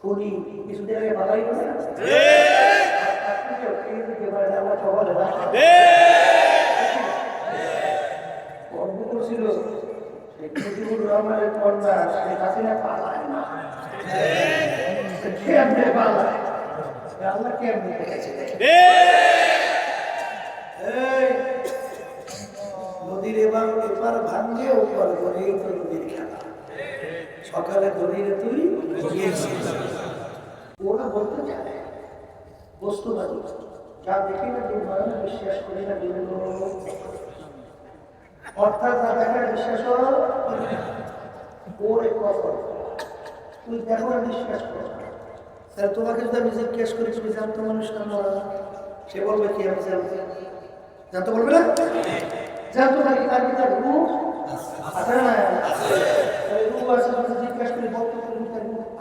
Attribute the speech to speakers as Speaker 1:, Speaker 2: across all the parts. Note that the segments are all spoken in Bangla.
Speaker 1: খুনি কিছুদিন আগে বাধাই করে না আমার সকালে না গর্ব করছিল মুজিবুর রহমানের কন্যা শেখ হাসিনা পালায় না। কেমনে পালায়? আল্লাহ কেমনে এই নদীর এবার এবার ভাঙ্গে ওপর করে এই তো নদীর খেলা। সকালে নদীরে তুই ওরা বলতে চায় বস্তুবাদী যা দেখি না হয় বিশ্বাস করি না বিভিন্ন অর্থাৎ যা বিশ্বাস ওরে তুই দেখো বিশ্বাস করো। তাহলে তোমাকে যদি আমি জিজ্ঞেস করি, তুমি মানুষ কেন সে বলবে, কি আমি জানতে জানতে বলবে না? জানতো নাকি তার রূপ না এই রূপ আছে তুমি জিজ্ঞাসা করি বক্তব্য রূপ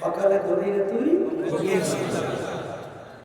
Speaker 1: সকালে ধরিলে তুই